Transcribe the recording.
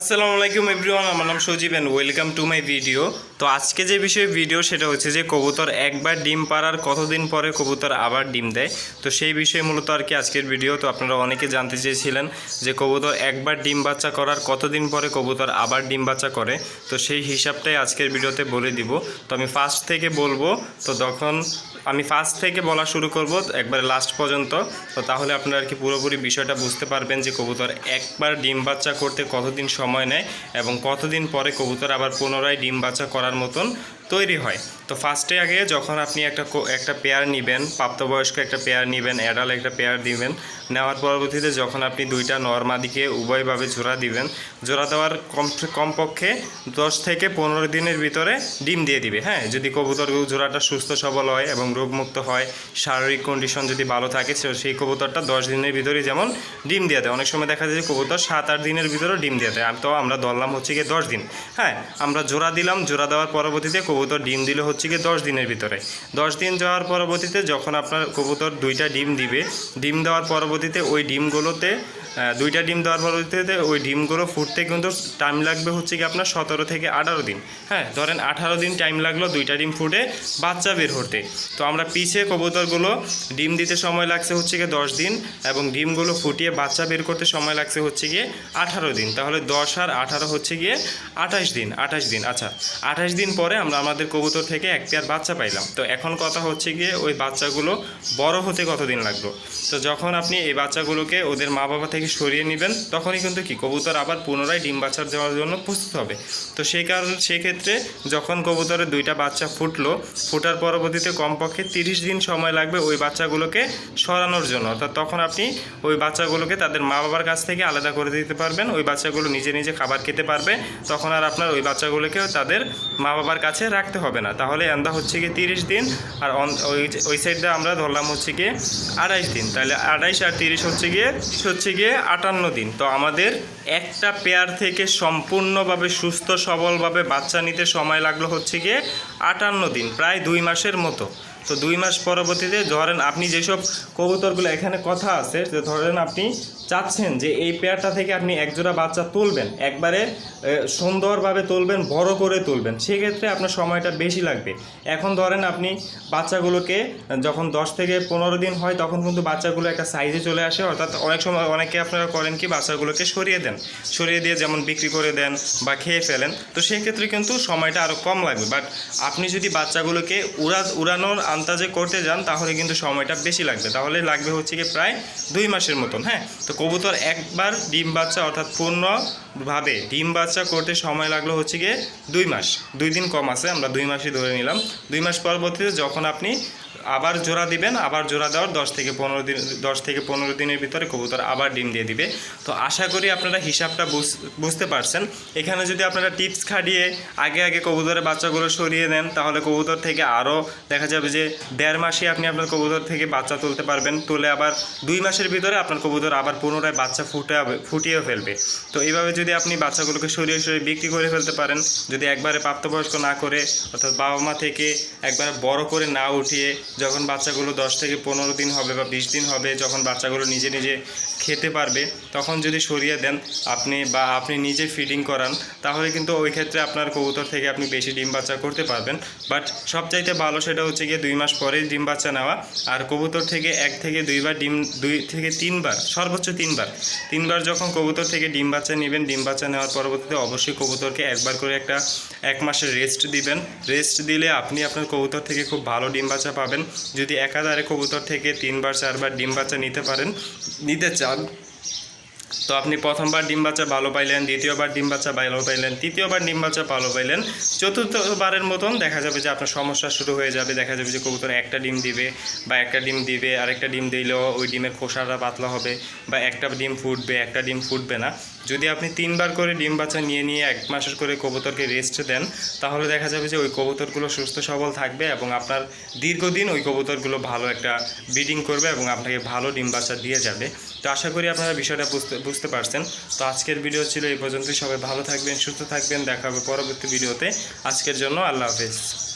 আসসালামু আলাইকুম এভরিওয়ান, আমার নাম Sajib and welcome to my video তো আজকে যে বিষয়ে ভিডিও সেটা হচ্ছে যে কবুতর একবার ডিম পাড়ার কতদিন পরে কবুতর আবার ডিম দেয়। তো সেই বিষয়ে মূলত আর কি আজকের ভিডিও তো আপনারা অনেকে জানতে চেয়েছিলেন যে কবুতর একবার ডিম বাচ্চা করার কতদিন পরে কবুতর আবার ডিম বাচ্চা করে। তো সেই হিসাবটাই আজকের ভিডিওতে বলে দিব। তো আমি ফার্স্ট থেকে বলব, তো তখন আমি ফার্স্ট থেকে বলা শুরু করব, একবারে লাস্ট পর্যন্ত। তো তাহলে আপনারা আর কি পুরোপুরি বিষয়টা বুঝতে পারবেন যে কবুতর একবার ডিম বাচ্চা করতে কতদিন সময় নেয় এবং কতদিন পরে কবুতর আবার পুনরায় ডিম বাচ্চা করার মতন তৈরি হয়। তো ফার্স্টে আগে যখন আপনি একটা একটা পেয়ার নেবেন, প্রাপ্তবয়স্ক একটা পেয়ার নেবেন অ্যাডাল একটা পেয়ার দিবেন, নেওয়ার পরবর্তীতে যখন আপনি দুইটা নর্মাদিকে উভয়ভাবে জোড়া দিবেন, জোড়া দেওয়ার কম কমপক্ষে দশ থেকে পনেরো দিনের ভিতরে ডিম দিয়ে দিবে হ্যাঁ? যদি কবুতর জোড়াটা সুস্থ, সবল হয় এবং রোগমুক্ত হয়, শারীরিক কন্ডিশন যদি ভালো থাকে সেই কবুতরটা দশ দিনের ভিতরে যেমন ডিম দিয়ে দেয়। অনেক সময় দেখা যায় যে কবুতর সাত, আট দিনের ভিতরে ডিম দিয়ে দেয়। তো আমরা ধরলাম হচ্ছে গিয়ে দশ দিন হ্যাঁ? আমরা জোড়া দিলাম, জোড়া দেওয়ার পরবর্তীতে কবুতর ডিম দিলে হচ্ছে গিয়ে দশ দিনের ভিতরে। দশ দিন যাওয়ার পরবর্তীতে যখন আপনার কবুতর দুইটা ডিম দিবে, ডিম দেওয়ার পরবর্তীতে ওই ডিমগুলোতে দুইটা ডিম দেওয়ার পরবর্তীতে ওই ডিমগুলো ফুটতে কিন্তু টাইম লাগবে হচ্ছে কি আপনার সতেরো থেকে আঠারো দিন। হ্যাঁ ধরেন আঠারো দিন টাইম লাগল দুইটা ডিম ফুটে, বাচ্চা বের হতে। তো আমরা পিছিয়ে কবুতরগুলো ডিম দিতে সময় লাগছে হচ্ছে গিয়ে দশ দিন এবং ডিমগুলো ফুটিয়ে বাচ্চা বের করতে সময় লাগছে হচ্ছে গিয়ে আঠারো দিন। তাহলে দশ আর আঠারো হচ্ছে গিয়ে আঠাশ দিন আঠাশ দিন। আচ্ছা আঠাশ দিন পরে আমরা আমাদের কবুতর থেকে এক পেয়ার বাচ্চা পাইলাম। তো এখন কথা হচ্ছে গিয়ে ওই বাচ্চাগুলো বড় হতে কতদিন লাগল তো যখন আপনি এই বাচ্চাগুলোকে ওদের মা বাবা থেকে সরিয়ে নেবেন, তখনই কিন্তু কি কবুতর আবার পুনরায় ডিম বাচ্চা দেওয়ার জন্য প্রস্তুত হবে। তো সেই কারণ সেক্ষেত্রে যখন কবুতরের দুইটা বাচ্চা ফুটলো, ফুটার পরবর্তীতে কমপক্ষে তিরিশ দিন সময় লাগবে ওই বাচ্চাগুলোকে সরানোর জন্য। অর্থাৎ তখন আপনি ওই বাচ্চাগুলোকে তাদের মা বাবার কাছ থেকে আলাদা করে দিতে পারবেন, ওই বাচ্চাগুলো নিজে নিজে খাবার খেতে পারবে, তখন আর আপনার ওই বাচ্চাগুলোকেও তাদের মা বাবার কাছে রাখতে হবে না। তাহলে আন্দা হচ্ছে গিয়ে তিরিশ দিন, আর ওই ওই সাইডটা আমরা ধরলাম হচ্ছে গিয়ে আড়াইশ দিন। তাহলে আড়াইশ আর তিরিশ হচ্ছে গিয়ে হচ্ছে গিয়ে আটান্ন দিন। তো আমাদের একটা পেয়ার থেকে সম্পূর্ণভাবে সুস্থ, সবলভাবে বাচ্চা নিতে সময় লাগল হচ্ছে গিয়ে আটান্ন দিন, প্রায় দুই মাসের মতো। তো দুই মাস পরবর্তীতে ধরেন আপনি যেসব কবুতরগুলো এখানে কথা আছে যে ধরেন আপনি চাচ্ছেন যে এই পেয়ারটা থেকে আপনি একজোড়া বাচ্চা তুলবেন, একবারে সুন্দরভাবে তুলবেন, বড় করে তুলবেন, সেক্ষেত্রে আপনার সময়টা বেশি লাগবে। এখন ধরেন আপনি বাচ্চাগুলোকে, যখন দশ থেকে পনেরো দিন হয়, তখন কিন্তু বাচ্চাগুলো একটা সাইজে চলে আসে, অর্থাৎ অনেক সময় অনেকে আপনারা করেন কি, বাচ্চাগুলোকে সরিয়ে দেন। সরিয়ে দিয়ে যেমন বিক্রি করে দেন বা খেয়ে ফেলেন, তো সেক্ষেত্রে কিন্তু সময়টা আরও কম লাগবে। বাট আপনি যদি বাচ্চাগুলোকে উড়া, উড়ানোর আন্দাজে করতে যান, তাহলে কিন্তু সময়টা বেশি লাগবে। তাহলে লাগবে হচ্ছে কি প্রায় দুই মাসের মতন হ্যাঁ? তো কবুতর একবার ডিম বাচ্চা অর্থাৎ পূর্ণভাবে ডিম বাচ্চা করতে সময় লাগল হচ্ছে গিয়ে দুই মাস। দুই দিন কম আছে, আমরা দুই মাসই ধরে নিলাম। দুই মাস পরবর্তীতে যখন আপনি আবার জোড়া দিবেন, আবার জোড়া দেওয়ার দশ থেকে পনেরো দিন, দশ থেকে পনেরো দিনের ভিতরে কবুতর আবার ডিম দিয়ে দিবে। তো আশা করি আপনারা হিসাবটা বুঝ- বুঝতে পারছেন। এখানে যদি আপনারা টিপস খাটিয়ে আগে আগে কবুতরের বাচ্চাগুলো সরিয়ে দেন, তাহলে কবুতর থেকে আরও দেখা যাবে যে দেড় মাসে আপনি আপনার কবুতর থেকে বাচ্চা তুলতে পারবেন। তুলে আবার দুই মাসের ভিতরে আপনার কবুতর আবার পুনরায় বাচ্চা ফুটে ফুটিয়ে ফেলবে। তো এইভাবে যদি আপনি বাচ্চাগুলোকে সরিয়ে সরিয়ে বিক্রি করে ফেলতে পারেন, যদি একবারে প্রাপ্তবয়স্ক না করে, অর্থাৎ বাবা মা থেকে একবারে বড় করে না উঠিয়ে যখন বাচ্চাগুলো দশ থেকে পনেরো দিন হবে বা বিশ দিন হবে, যখন বাচ্চাগুলো নিজে নিজে খেতে পারবে, তখন যদি সরিয়ে দেন আপনি বা আপনি নিজে ফিডিং করান, তাহলে কিন্তু ওই ক্ষেত্রে আপনার কবুতর থেকে আপনি বেশি ডিম বাচ্চা করতে পারবেন। বাট সবচাইতে ভালো সেটা হচ্ছে গিয়ে দুই মাস পরেই ডিম বাচ্চা নেওয়া, আর কবুতর থেকে এক থেকে দুইবার ডিম, দুই থেকে তিনবার, সর্বোচ্চ তিনবার তিনবার যখন কবুতর থেকে ডিম বাচ্চা নেবেন, ডিম বাচ্চা নেওয়ার পরবর্তীতে অবশ্যই কবুতরকে একবার করে একটা এক মাসের রেস্ট দিবেন। রেস্ট দিলে আপনি আপনার কবুতর থেকে খুব ভালো ডিম বাচ্চা পাবেন। যদি একাধারে কবুতর থেকে তিনবার, চারবার ডিম বাচ্চা নিতে পারেন, নিতে চান, তো আপনি প্রথমবার ডিম বাচ্চা ভালো পাইলেন, দ্বিতীয়বার ডিম বাচ্চা ভালো পাইলেন, তৃতীয়বার ডিম বাচ্চা ভালো পাইলেন, চতুর্থবারের মতন দেখা যাবে যে আপনার সমস্যা শুরু হয়ে যাবে, দেখা যাবে যে কবুতর একটা ডিম দিবে বা একটা ডিম দিবে, আরেকটা ডিম দিলেও ওই ডিমের খোসাটা পাতলা হবে বা একটা ডিম ফুটবে, একটা ডিম ফুটবে না। যদি আপনি তিনবার করে ডিম বাচ্চা নিয়ে নিয়ে এক মাসের করে কবুতরকে রেস্ট দেন, তাহলে দেখা যাবে যে ওই কবুতরগুলো সুস্থ সবল থাকবে এবং আপনার দীর্ঘদিন ওই কবুতরগুলো ভালো একটা ব্রিডিং করবে এবং আপনাকে ভালো ডিম বাচ্চা দিয়ে যাবে। তো আশা করি আপনারা বিষয়টা বুঝতে বুঝতে পারছেন। তো আজকের ভিডিও ছিল এই পর্যন্তই। সবাই ভালো থাকবেন, সুস্থ থাকবেন। দেখা হবে পরবর্তী ভিডিওতে আজকের জন্য আল্লাহ হাফেজ।